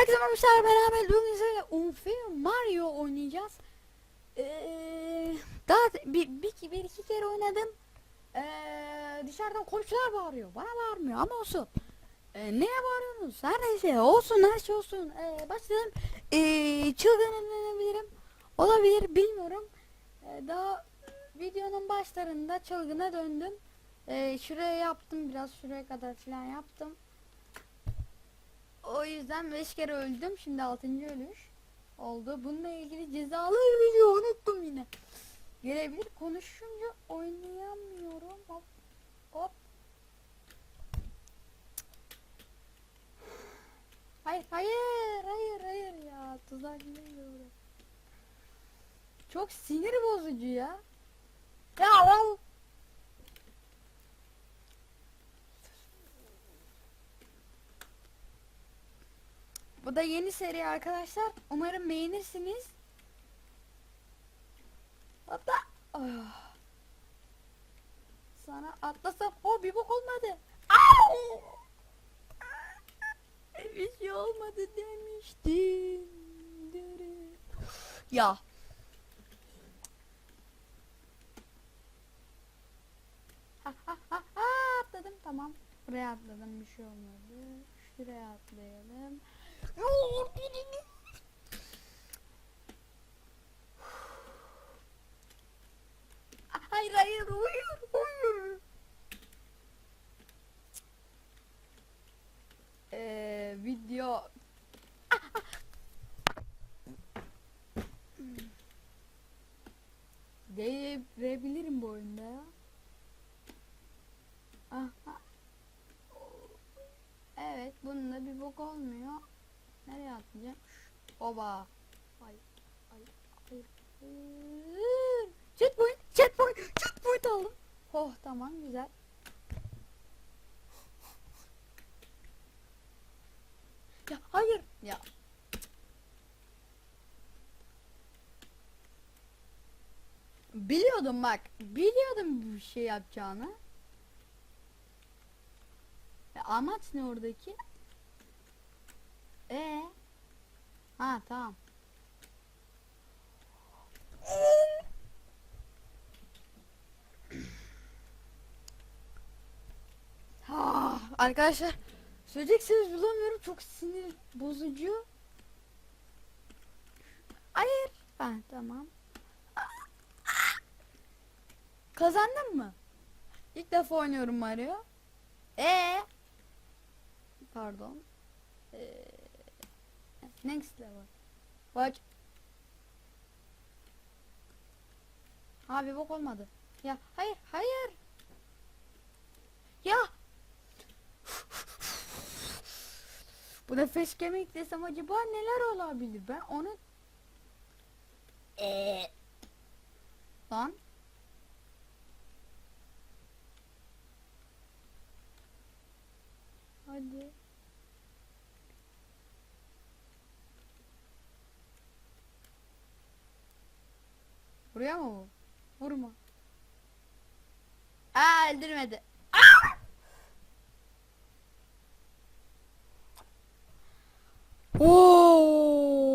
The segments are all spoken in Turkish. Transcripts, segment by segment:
Arkadaşlar beraber bugün sizinle Unfair Mario oynayacağız. Ee, daha bir, bir, bir iki kere oynadım. Ee, dışarıdan komşular bağırıyor. Bana bağırmıyor ama olsun. Ee, neye bağırıyorsunuz? Her neyse olsun her şey olsun. Ee, başlayalım. Ee, çılgınlanabilirim. Olabilir bilmiyorum. Ee, daha videonun başlarında çılgına döndüm. Ee, şuraya yaptım biraz şuraya kadar falan yaptım. O yüzden 5 kere öldüm. Şimdi 6. ölüş oldu. Bununla ilgili cezalı video unuttum yine. Gelebilir. Konuşunca oynayamıyorum. Hop. Hop. Hayır, hayır, hayır, hayır ya. Tuzak geliyor. Çok sinir bozucu ya. Ya al. Bu da yeni seri arkadaşlar. Umarım beğenirsiniz. Hatta Ah. sana atlasam o bir bok olmadı. Au! Bir şey olmadı demiştim. Ya. Ha, ha, ha, atladım tamam. Buraya atladım bir şey olmadı. Şuraya atlayalım. Hayır hayır hayır hayır. Ee, video Devirebilirim bu oyunda ya. Aha. Evet bununla bir bok olmuyor. Nereye atlayacağım? Oba. Hayır. Hayır. Hayır. Checkpoint. Checkpoint. Checkpoint aldım. Oh tamam güzel. Ya hayır. Ya. Biliyordum bak. Biliyordum bir şey yapacağını. E, amaç ne oradaki? E Ha tamam. Ha, arkadaşlar söyleyeceksiniz bulamıyorum çok sinir bozucu. Hayır. Ha tamam. Kazandın mı? İlk defa oynuyorum Mario. E Pardon. Ee, next level. Watch. Abi bok olmadı. Ya hayır hayır. Ya. Bu da facecam'e eklesem acaba neler olabilir? Ben onu Eee. Lan. Buraya mı bu? Vurma. Aa öldürmedi. Aa! Oo!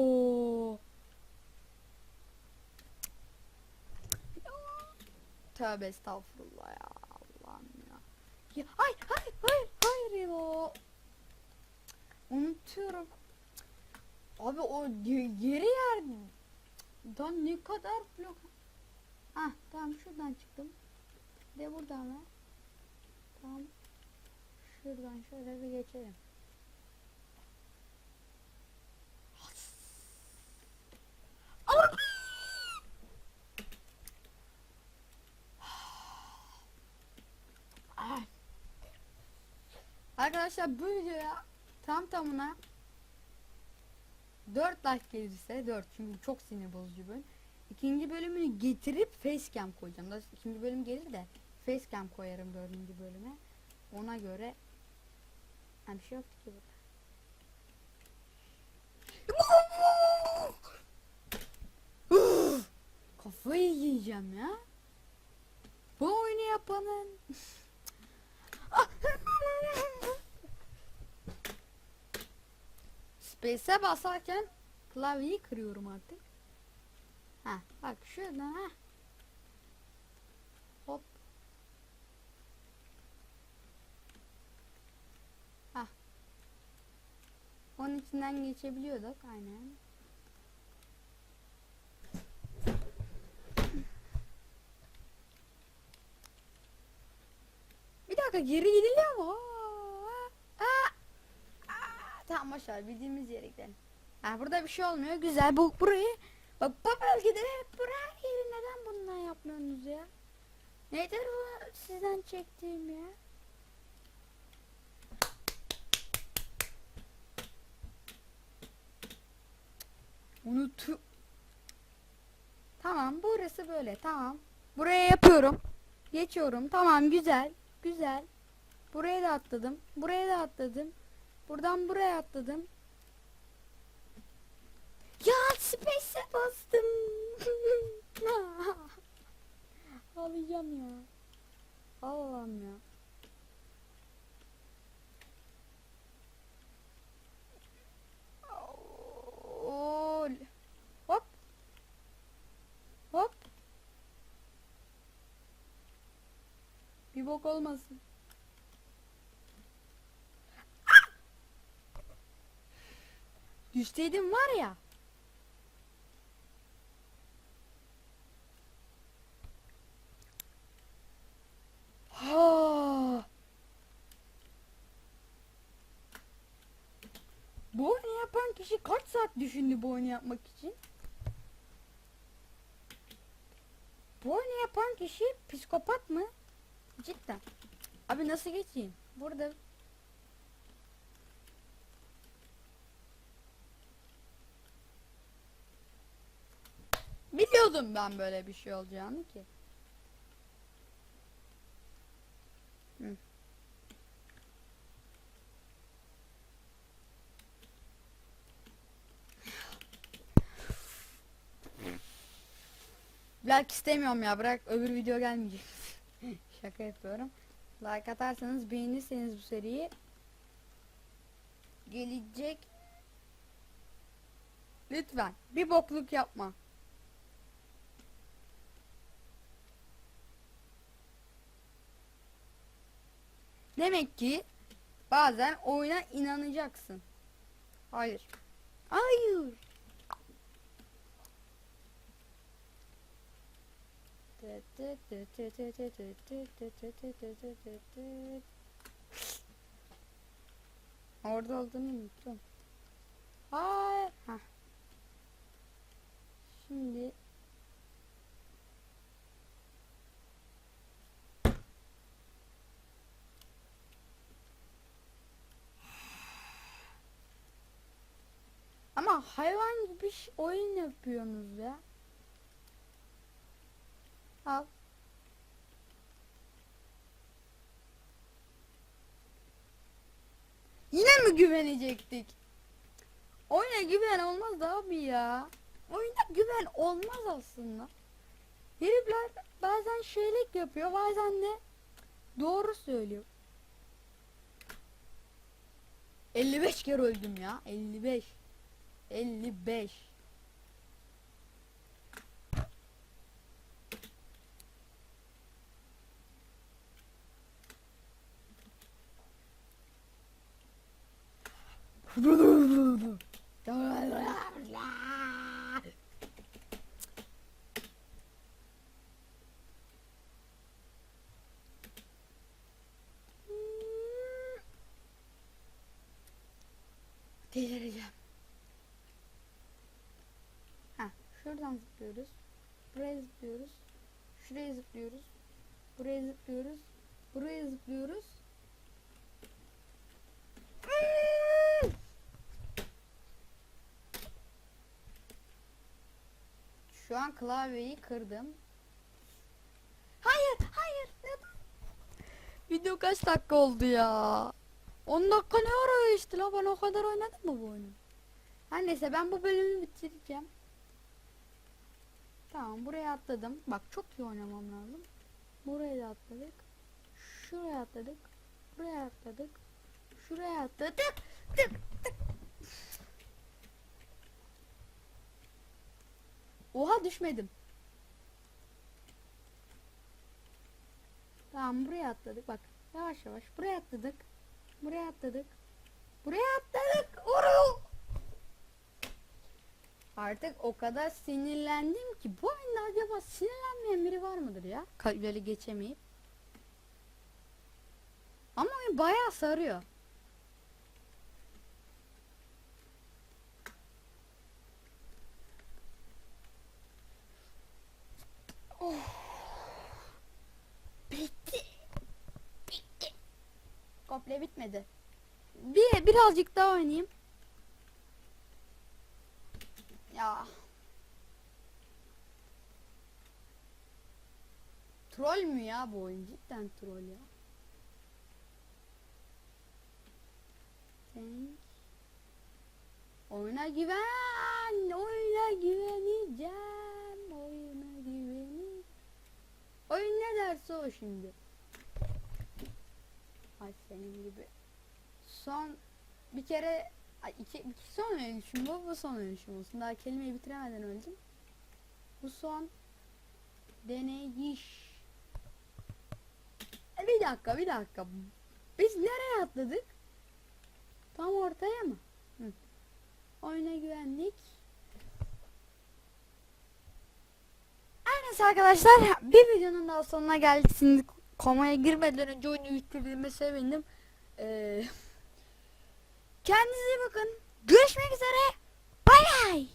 Tövbe estağfurullah ya Allah'ım ya. Ya ay hayır hayır hayır ya. Unutuyorum. Abi o yeri yer. Dan ne kadar blok. Ah tamam şuradan çıktım. De buradan ver. Tamam. Şuradan şöyle bir geçelim. Arkadaşlar bu videoya tam tamına 4 like gelirse 4 çünkü çok sinir bozucu bölüm. İkinci bölümünü getirip facecam koyacağım. Daha ikinci bölüm gelir de facecam koyarım dördüncü bölüme. Ona göre ha, bir şey yoktu ki burada. Kafayı yiyeceğim ya. Bu oyunu yapanın Space'e basarken klavyeyi kırıyorum artık. Ha bak şuradan ha. Hop. Ha. Onun içinden geçebiliyorduk aynen. Bir dakika geri gidiliyor mu? Tamam boşver bildiğimiz yere gidelim. Ha, burada bir şey olmuyor. Güzel. Bu burayı bak bu bölgede hep buraya yeri neden bundan yapmıyorsunuz ya? Nedir bu sizden çektiğim ya? Unutu. Tamam burası böyle tamam. Buraya yapıyorum. Geçiyorum. Tamam güzel. Güzel. Buraya da atladım. Buraya da atladım. Buradan buraya atladım. Ya space'e bastım. Ağlayacağım ya. Allah'ım ya. Oo. Hop. Hop. Bir bok olmasın. Ah! Düşseydim var ya. Ha. Bu oyunu yapan kişi kaç saat düşündü bu oyunu yapmak için? Bu oyunu yapan kişi psikopat mı? Cidden. Abi nasıl geçeyim? Burada Biliyordum ben böyle bir şey olacağını ki. Hı. Like istemiyorum ya bırak öbür video gelmeyecek. Şaka yapıyorum. Like atarsanız beğenirseniz bu seriyi gelecek. Lütfen bir bokluk yapma. Demek ki bazen oyuna inanacaksın. Hayır. Hayır. Orada olduğunu unuttum. Hayır. Hah. Şimdi Ama hayvan gibi oyun yapıyorsunuz ya. Al. Yine mi güvenecektik? Oyuna güven olmaz abi ya. Oyuna güven olmaz aslında. Herifler bazen şeylik yapıyor bazen de doğru söylüyor. 55 kere öldüm ya. 55. 55. Delireceğim. Ha, şuradan zıplıyoruz. Buraya zıplıyoruz. Şuraya zıplıyoruz. Buraya zıplıyoruz. Buraya zıplıyoruz. Şu an klavyeyi kırdım. Hayır, hayır. Neden? Video kaç dakika oldu ya? 10 dakika ne ara işte la ben o kadar oynadım mı bu oyunu? Her neyse ben bu bölümü bitireceğim. Tamam buraya atladım. Bak çok iyi oynamam lazım. Buraya da atladık. Şuraya atladık. Buraya atladık. Şuraya atladık. Tık tık. Oha düşmedim. Tamam buraya atladık bak. Yavaş yavaş buraya atladık. Buraya atladık. Buraya atladık. Oru. Artık o kadar sinirlendim ki bu oyunda acaba sinirlenmeyen biri var mıdır ya? Kalpleri geçemeyip. Ama oyun bayağı sarıyor. Komple bitmedi. Bir birazcık daha oynayayım. Ya. Troll mü ya bu oyun? Cidden troll ya. Thank. Oyuna güven. Oyuna güveneceğim. Oyuna güveneceğim. Oyun ne derse o şimdi. Ay senin gibi. Son bir kere iki, iki son ölüşüm bu bu son ölüşüm olsun. Daha kelimeyi bitiremeden öldüm. Bu son deneyiş. E, bir dakika bir dakika. Biz nereye atladık? Tam ortaya mı? Hı. Oyuna güvenlik. Neyse arkadaşlar bir videonun daha sonuna geldik. Komaya girmeden önce oyunu bitirdiğime sevindim. Ee, kendinize bakın. Görüşmek üzere. Bay bay.